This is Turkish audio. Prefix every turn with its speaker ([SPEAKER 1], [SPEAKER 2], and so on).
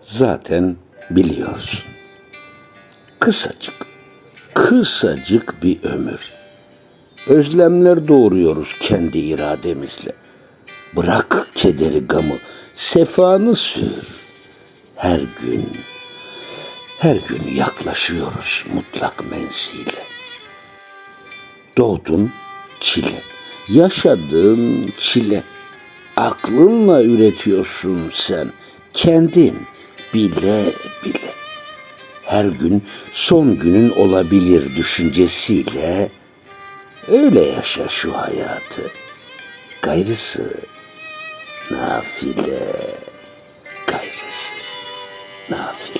[SPEAKER 1] zaten biliyorsun. Kısacık, kısacık bir ömür. Özlemler doğuruyoruz kendi irademizle. Bırak kederi gamı, sefanı sür. Her gün, her gün yaklaşıyoruz mutlak menzile. Doğdun çile, yaşadın çile. Aklınla üretiyorsun sen, kendin bile bile her gün son günün olabilir düşüncesiyle öyle yaşa şu hayatı. Gayrısı nafile, gayrısı nafile.